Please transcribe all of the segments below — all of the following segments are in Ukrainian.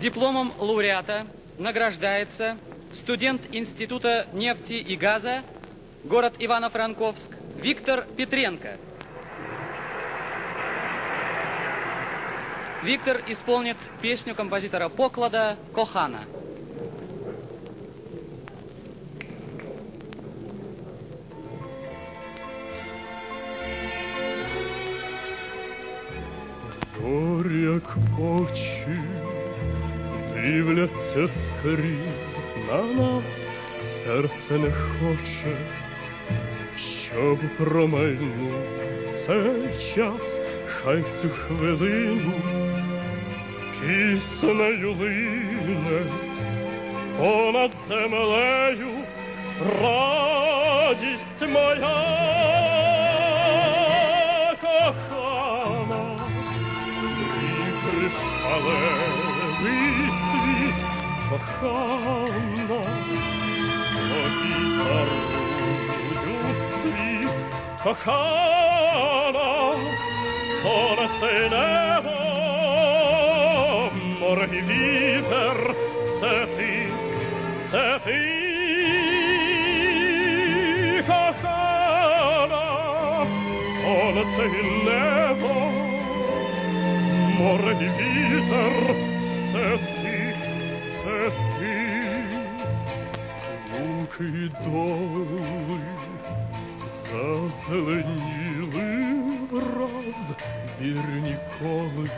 Дипломом лауреата награждается студент Института нефти и газа, город Ивано-Франковск, Виктор Петренко. Виктор исполнит песню композитора Поклада «Кохана». Зорі, як очі, дивляться скрізь на нас, серце не хоче, щоб промайнув цей час, хай цю хвилину піснею лине понад землею радість моя кришталевий світ кохана, тобі дарую світ кохана, сонце й небо, море і вітер, це ти, це ти, кохана, сонце і Доли, зазеленіли враз, вірні коли,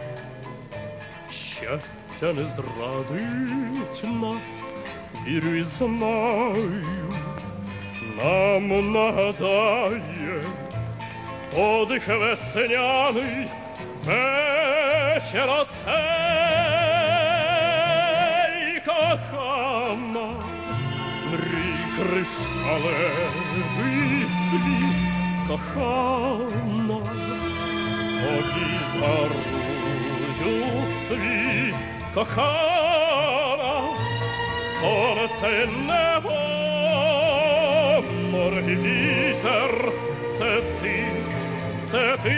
щастя не зрадить нас, вірю і знаю, нам нагадає подих весняний, вечір оцей кришталевий світ, кохана, тобі дарую світ, кохана, сонце небо, море вітер, це ти, це ти,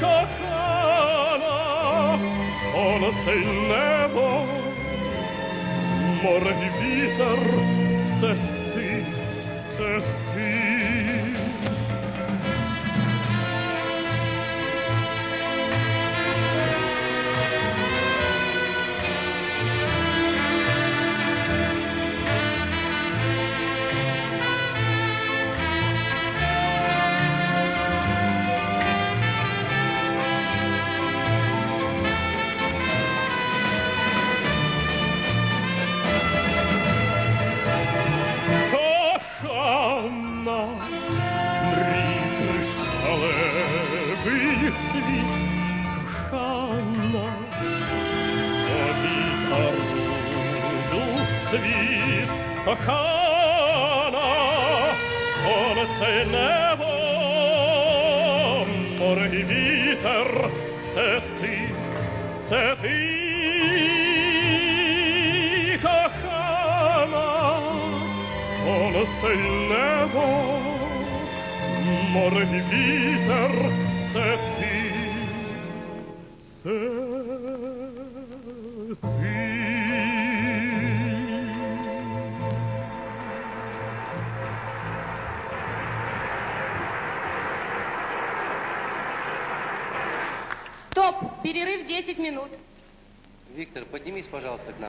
кохана, сонце небо, mor i fi her, Llechi. Світ, кохана, тобі дарую світ, кохана, сонце небо, море вітер, це ти, це ти, сонце й небо, море вітер. Стоп! Перерыв 10 минут. Виктор, поднимись, пожалуйста, к нам.